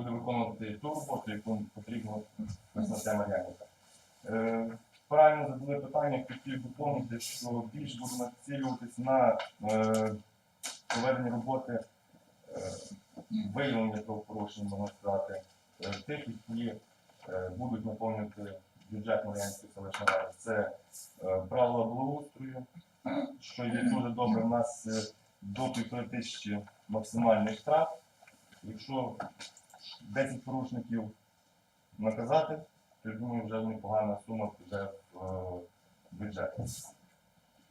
буде виконувати ту роботу, яку потрібно визнати Мар'янівка. Е, Правильно задали питання, хотів доповнити, що більш буде націлюватись на е, проведення роботи е, виявлення правопорушень, можна сказати, тих, які будуть наповнювати бюджет Мар'янської селищної ради. Це правила благоустрою, що є дуже добре. У нас до півтори тисячі максимальний штраф. Якщо 10 порушників наказати, то я думаю, вже непогана сума піде в е, бюджет.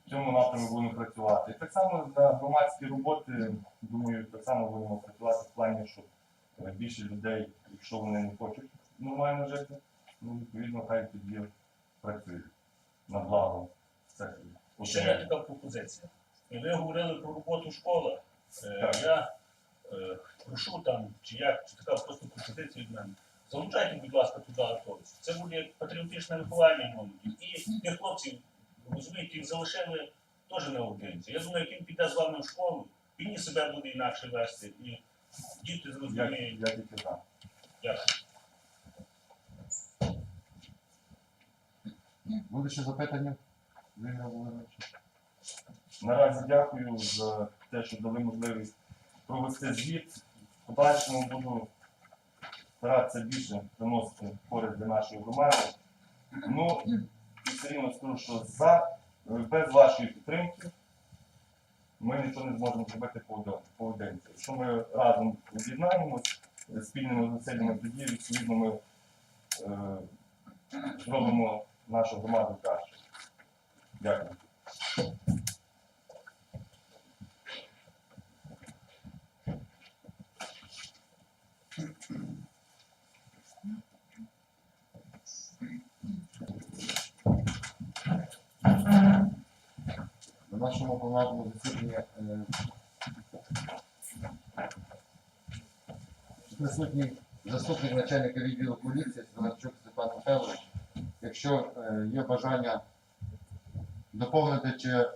В цьому напрямку будемо працювати. І так само на громадські роботи, думаю, так само будемо працювати в плані, щоб е, більше людей, якщо вони не хочуть нормально жити, ну відповідно хай тоді працюють на благо Ще є така пропозиція. Ви говорили про роботу школи. Е. Я прошу там, чи як, чи така просто пропозиція від мене. Залучайте, будь ласка, туди автобус. Це буде патріотичне виховання молоді. І тих хлопців, розумієте, їх залишили теж на одинці. Я думаю, як він піде з вами в школу, він і себе буде інакше вести. І діти зрозуміють, як і казав. як. Буде ще запитання? Ігор Володимирович? Наразі дякую за те, що дали можливість провести звіт. В подальшому буду старатися більше приносити користь для нашої громади. Ну, і все рівно скажу, що за, без вашої підтримки ми нічого не зможемо зробити поодинці. Якщо ми разом об'єднаємось е, спільними зусиллями, тоді відповідно ми е, нашу громаду краще. Дякую. Нашому пленарному засіданні е, присутній заступник начальника відділу поліції Свинарчук Степан Михайлович. Якщо е, є бажання доповнити чи е,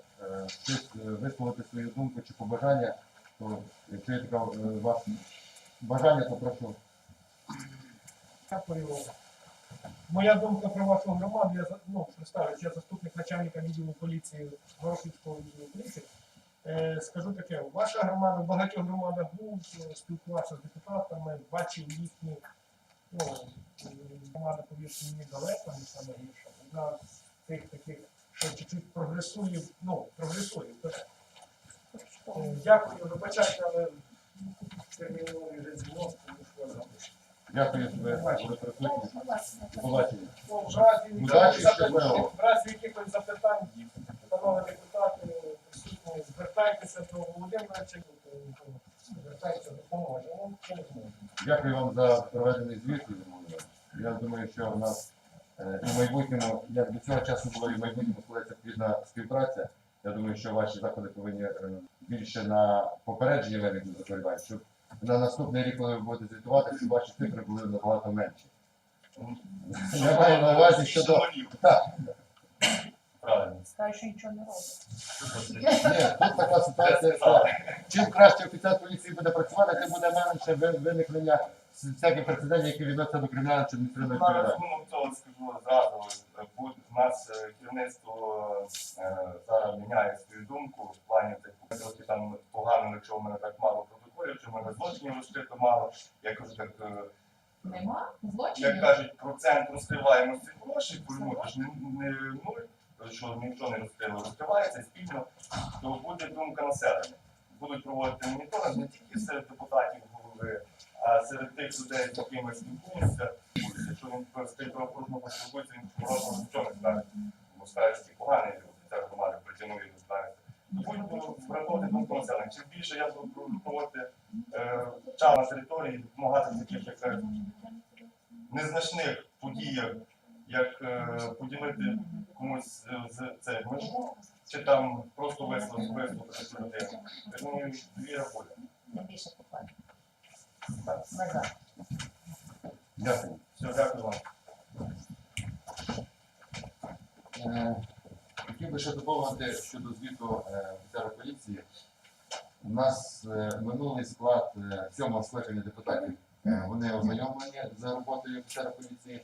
висловити свою думку чи побажання, то якщо є таке е, ваше бажання, то прошу. Дякую. Моя думка про вашу громаду, я ну, представлюсь, я заступник начальника відділу поліції Горошівського відділу поліції. Е, скажу таке, ваша громада, в багатьох громадах був, е, спілкувався з депутатами, бачив їхні, ну, громада, повірте мені, далеко, не саме гірша. З тих таких, що чуть-чуть прогресує, ну, прогресує. Е, Дякую, вибачайте, але терміновий вже дзвінок, тому що я забув. Дякую, що присутні. Ну, в разі, запит- в разі якихось запитань, панове депутати, присутні, звертайтеся до Володимира Володимировича, звертайтеся, допоможемо, чи. Дякую вам за проведений звіт. Я думаю, що в нас е, і в майбутньому, як до цього часу було, і в майбутньому складеться плідна співпраця. Я думаю, що ваші заходи повинні е, більше на попередження виникнути захворювань, щоб на наступний рік, коли ви будете звітувати, щоб ваші цифри були набагато менші. Я маю на увазі щодо. Так, Правильно. Скажу, що нічого не робить. ні, тут така ситуація, що чим краще офіцер поліції буде працювати, тим буде менше ви- виникнення всяких прецедентів, які відносяться до кримінальної чи адміністративної На відповідальності. рахунок того скажу зразу. е, бу- У нас е, керівництво е, зараз міняє свою думку в плані типу, трохи там погано, якщо в мене так мало протоколів, чи в мене злочинів розкрито мало. Я кажу, так, е, Нема як кажуть, процент розкриваємості грошей, пойму, ж не, не нуль, що ніхто не розкрило, розкривається спільно, то буде думка населення. Будуть проводити моніторинг не тільки серед депутатів голови, а серед тих людей, з якими спілкуємося. Якщо він перестає правопорушно поспілкується, він чому нічого не скаже. Бо скаже, що поганий офіцер громади притягнув і доставити. Будемо враховувати думку населення. Чим більше я буду проводити е, час на території, допомагати в таких, як кажуть, незначних подіях, як е, поділити комусь е, з це межу, чи там просто висловити висловити цю людину. Я думаю, дві буде. Не більше. Так. Дякую. Все, дякую вам. Хотів би ще доповнити щодо звіту е, офіцера поліції. У нас е, минулий склад е, сьомого скликання депутатів Вони ознайомлені з роботою офіцера поліції.